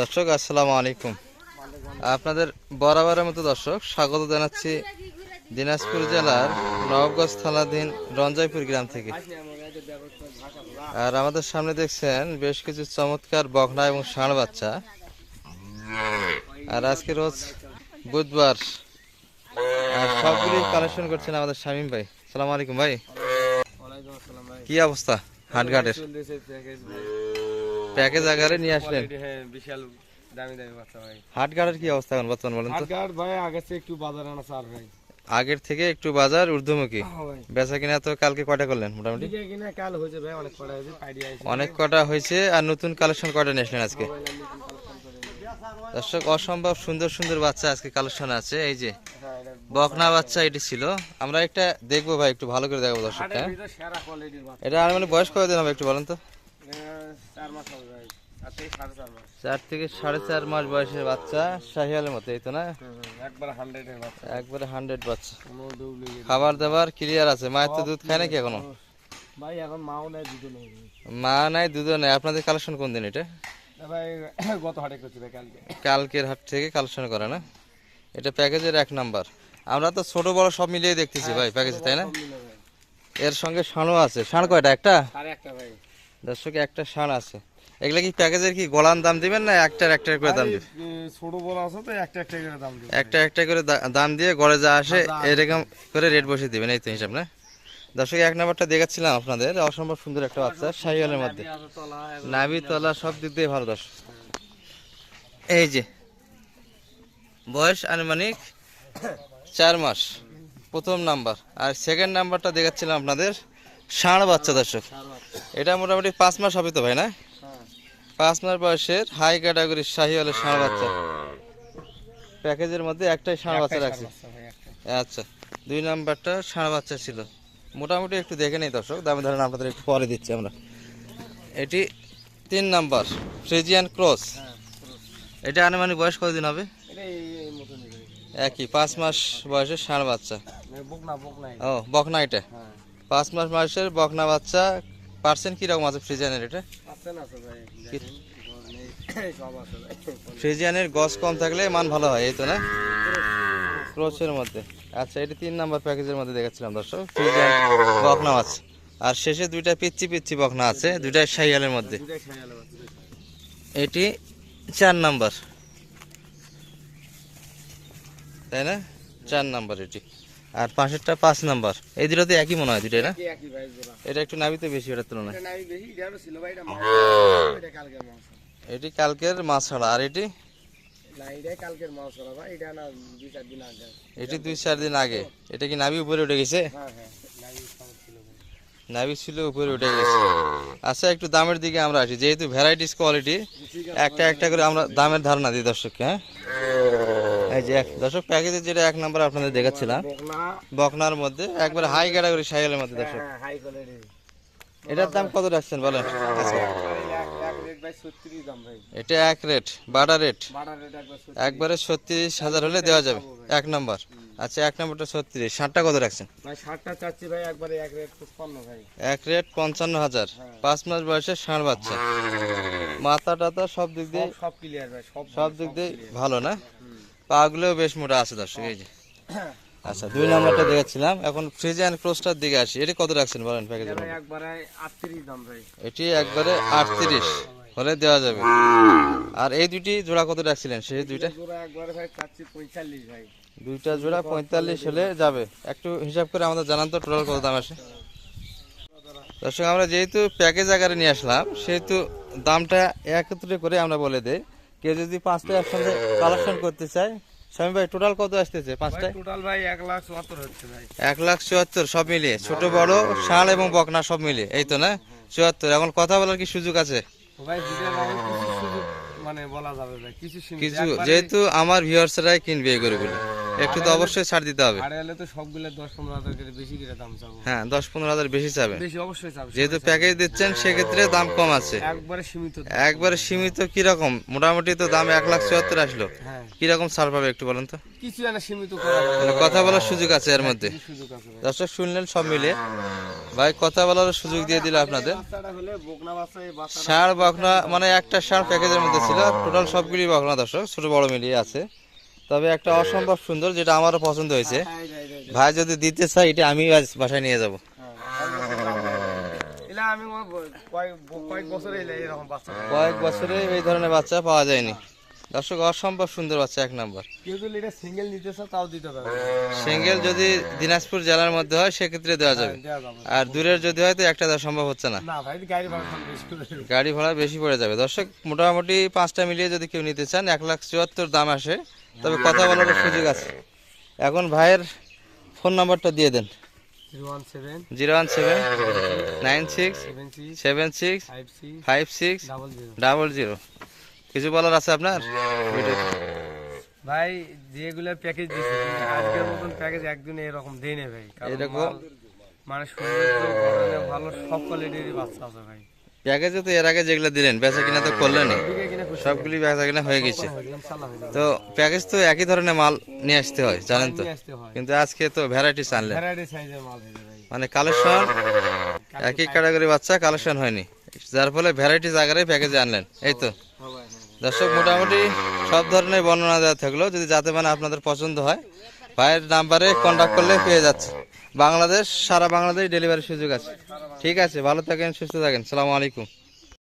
দর্শক আসসালামু আলাইকুম। আপনাদের বরাবরের মতো দর্শক স্বাগত জানাচ্ছি দিনাজপুর জেলার নবগঞ্জ থানাধীন রঞ্জয়পুর গ্রাম থেকে। আর আমাদের সামনে দেখছেন বেশ কিছু চমৎকার বকনা এবং ষাঁড় বাচ্চা। আর আজকে রোজ বুধবার। আর সবগুলি কালেকশন করছেন আমাদের শামীম ভাই। সালাম আলাইকুম ভাই। কি অবস্থা হাটঘাটের? প্যাকেজ আকারে নিয়ে আসলেন? হ্যাঁ বিশাল দামি দামি বাচ্চা ভাই। হাটঘাটের কি অবস্থা এখন বর্তমান বলেন তো? হাটঘাট ভাই আগে থেকে একটু বাজার আনা চাল ভাই। আগের থেকে একটু বাজার ঊর্ধ্বমুখী। হ্যাঁ বেচা কিনা তো কালকে কয়টা করলেন মোটামুটি? অনেক কটা হয়েছে অনেক কটা হয়েছে আর নতুন কালেকশন কয়টা নিয়ে আসলেন আজকে? দর্শক অসম্ভব সুন্দর সুন্দর বাচ্চা আজকে কালেকশন আছে এই যে। হ্যাঁ বকনা বাচ্চা এটি ছিল। আমরা একটা দেখব ভাই একটু ভালো করে দেখাবো দর্শক হাটের ভিতর সেরা কোয়ালিটির বাচ্চা। এটা আর মানে বয়স কয়দিন হবে একটু বলেন তো? চার থেকে সাড়ে চার মাস। বয়সের বাচ্চা শাহিয়ালের মতো এই তো না? একবার হান্ড্রেড বাচ্চা। খাবার দাবার ক্লিয়ার আছে। মায়ের তো দুধ খায় নাকি এখনও? ভাই এখন মাও নেয় দুটো নেই। মা নাই দুধও নেই। আপনাদের কালেকশন কোন দিন এটা? ভাই গত হাটে করছি ভাই কালকে। কালকের হাট থেকে কালেকশন করে না? এটা প্যাকেজের এক নাম্বার। আমরা তো ছোট বড় সব মিলিয়ে দেখতেছি ভাই প্যাকেজ তাই না? এর সঙ্গে ষাঁড়ও আছে। ষাঁড় কয়টা একটা? আর একটা ভাই। দর্শক একটা ষাঁড় আছে। এগুলা কি প্যাকেজের কি গলান দাম দিবেন না একটার একটা করে দাম দিবেন? ছোট বড় আছে তো একটা একটা করে দাম দিবে একটা একটা করে দাম দিয়ে গড়ে যা আসে এরকম করে রেট বসিয়ে দিবেন এই তো হিসাব না? দর্শক এক নাম্বারটা দেখাচ্ছিলাম আপনাদের অসম্ভব সুন্দর একটা বাচ্চা শাহিওয়ালের মধ্যে। তলা নাভি তলা সব দিক দিয়ে ভালো দর্শক। এই যে বয়স আনুমানিক চার মাস প্রথম নাম্বার। আর সেকেন্ড নাম্বারটা দেখাচ্ছিলাম আপনাদের ষাঁড় বাচ্চা দর্শক। এটা মোটামুটি পাঁচ মাস হবে তো ভাই না? পাঁচ মাস বয়সের হাই ক্যাটাগরির শাহিওয়ালের ষাঁড় বাচ্চা। প্যাকেজের মধ্যে একটাই ষাঁড় বাচ্চা রাখছি। আচ্ছা দুই নাম্বারটা ষাঁড় বাচ্চা ছিল। মোটামুটি একটু দেখে নেই দর্শক দামে ধরেন আপনাদের একটু পরে দিচ্ছি আমরা। এটি তিন নাম্বার ফ্রিজিয়ান ক্রস এটা আনুমানিক বয়স কতদিন হবে? একই পাঁচ মাস বয়সের ষাঁড় বাচ্চা। বুক না বুক নাই। ও বকনা এটা? হ্যাঁ। পাঁচ মাস মাসের বকনা বাচ্চা পার্সেন্ট কীরকম আছে ফ্রিজিয়ানের এটা? ফ্রিজিয়ানের গছ কম থাকলে মান ভালো হয় এই তো না? ক্রোচের মধ্যে। আচ্ছা এটি তিন নাম্বার প্যাকেজের মধ্যে দেখাচ্ছিলাম দর্শক। ফ্রিজিয়ান বকনা মাছ আর শেষে দুইটা পিচ্ছি পিচ্ছি বকনা আছে দুইটা শাহিয়ালের মধ্যে। এটি চার নাম্বার। তাই না? চার নাম্বার এটি। আর পাশেরটা পাঁচ নাম্বার। এই দুটো তো একই মনে হয় দুটোই না? এটা একটু নাবিতে বেশি ওটার তুলনায়। এটা কালকের মাছ। ছাড়া আর এটি? এটা দুই চার দিন আগে। এটি কি নাবি উপরে উঠে গেছে? হ্যাঁ হ্যাঁ নাবি ছিল উপরে উঠে গেছে। আচ্ছা একটু দামের দিকে আমরা আসি। যেহেতু ভ্যারাইটিস কোয়ালিটি একটা একটা করে আমরা দামের ধারণা দিই দর্শককে হ্যাঁ? এই যে এক দর্শক প্যাকেজের যেটা এক নাম্বার আপনাদের দেখাচ্ছিলাম। বকনা। বকনার মধ্যে একবার হাই ক্যাটাগরি সাইকেলের মধ্যে দর্শক। হ্যাঁ হাই কোয়ালিটি এটার দাম কত রাখছেন বলেন? আচ্ছা। এক এক রেট ভাই 36 দাম ভাই। এটা এক রেট বাটা রেট একবার 36 একবারে ছত্রিশ হাজার হলে দেওয়া যাবে এক নম্বর। আচ্ছা এক নম্বরটা ছত্রিশ। ষাটটা কত রাখছেন? এক রেট 55 ভাই। এক রেট পঞ্চান্ন হাজার। পাঁচ মাস বয়সে ষাঁড় বাচ্চা। মাথা টাথা সব দিক দিয়ে সব দিক দিয়ে ভালো না? পাগুলোও বেশ মোটা আছে দর্শক এই যে। আচ্ছা দুই নম্বরটা দেখাচ্ছিলাম এখন ফ্রিজ অ্যান্ড ক্রোস্টার দিকে আসি। এটি কত রাখছেন বলেন প্যাকেজের একবারে 38 দাম ভাই। এটি একবারে আটত্রিশ। হলে দেওয়া যাবে। আর এই দুইটি জোড়া কত রাখছিলেন? সেই দুইটা জোড়া একবারে ভাই চাচ্ছি 45 ভাই। দুইটা জোড়া পঁয়তাল্লিশ হলে যাবে। একটু হিসাব করে আমাদের জানান তো টোটাল কত দাম আসে? দর্শক আমরা যেহেতু প্যাকেজ আকারে নিয়ে আসলাম সেহেতু দামটা একত্রে করে আমরা বলে দেই। কেউ যদি পাঁচটা একসঙ্গে কালেকশন করতে চায় স্বামী ভাই টোটাল কত আসতেছে পাঁচটায়? টোটাল ভাই এক লাখ 74 হচ্ছে ভাই। এক লাখ চুয়াত্তর সব মিলিয়ে। ছোট বড় শাল এবং বকনা সব মিলিয়ে। এই তো না? চুয়াত্তর এখন কথা বলার কি সুযোগ আছে? ভাই দিতে পারব কিছু সুযোগ মানে বলা যাবে ভাই কিছু কিছু যেহেতু আমার ভিউয়ার্সরাই কিনবে এই গরুগুলো। একটু তো অবশ্যই ছাড় দিতে হবে। তো সবগুলো 10 15 হাজার করে বেশি করে দাম চাবো। হ্যাঁ দশ পনেরো হাজার বেশি চাবে। বেশি অবশ্যই চাবো যেহেতু প্যাকেজ দিচ্ছেন সেক্ষেত্রে দাম কম আছে। একবারে সীমিত। একবারে সীমিত কীরকম? মোটামুটি তো দাম এক লাখ চুয়াত্তর আসলো। হ্যাঁ। কীরকম ছাড় পাবে একটু বলেন তো? কিছু যেন সীমিত মানে কথা বলার সুযোগ আছে এর মধ্যে। ভাই দর্শক শুনলেন সব মিলে ভাই কথা বলার সুযোগ দিয়ে দিল আপনাদের। হলে বকনা মানে একটা ষাঁড় প্যাকেজের মধ্যে ছিল। টোটাল সবগুলি বকনা দর্শক ছোট বড় মিলিয়ে আছে। তবে একটা অসম্ভব সুন্দর যেটা আমারও পছন্দ হয়েছে। হ্যাঁ। ভাই যদি দিতে চাই এটা আমি আজ বাসায় নিয়ে যাব। হয় কয়েক বছরে এই ধরনের বাচ্চা পাওয়া যায়নি। দর্শক অসম্ভব সুন্দর বাচ্চা এক নম্বর। কেউ যদি এটা সিঙ্গেল নিতে চাও তাও দিতে পারবে। সিঙ্গেল যদি দিনাজপুর জেলার মধ্যে হয় সেক্ষেত্রে দেওয়া যাবে। আর দূরের যদি হয় তো একটা দেওয়া সম্ভব হচ্ছে না। গাড়ি ভাড়া বেশি পড়ে যাবে। দর্শক মোটামুটি পাঁচটা মিলিয়ে যদি কেউ নিতে চান এক লাখ চুয়াত্তর দাম আসে। তবে কথা বলার সুযোগ আছে। এখন ভাইয়ের ফোন নাম্বারটা দিয়ে দেন। Zero one seven zero one seven nine six seven six five six double zero. কিছু বলার আছে আপনার? ভাই যেগুলো প্যাকেজ দিচ্ছে কিন্তু আজকের মতন প্যাকেজ একদিনে এরকম দেয় না ভাই এরকম? মানে সৌন্দর্য ভালো সব কোয়ালিটির বাচ্চা আছে ভাই। প্যাকেজে তো এর আগে যেগুলো দিলেন বেচা কিনা তো করলেনই দিকে সবগুলি বেচা কিনা হয়ে গেছে। তো প্যাকেজ তো একই ধরনের মাল নিয়ে আসতে হয় জানেন তো? কিন্তু আজকে তো ভ্যারাইটিস আনলেন। ভ্যারাইটি ভাই। মানে কালেকশন একই ক্যাটাগরি বাচ্চা কালেকশন হয়নি। যার ফলে ভ্যারাইটিস আকারে প্যাকেজে আনলেন এই তো? হ্যাঁ হ্যাঁ। দর্শক, মোটামুটি সব ধরনের বর্ণনা দেওয়া থাকল। যদি যাতে মানে আপনাদের পছন্দ হয়, ভাইয়ের নাম্বারে কন্ট্যাক্ট করলে পেয়ে যাচ্ছে। বাংলাদেশ, সারা বাংলাদেশ ডেলিভারি সুযোগ আছে। ঠিক আছে, ভালো থাকেন, সুস্থ থাকেন। সালামু আলাইকুম।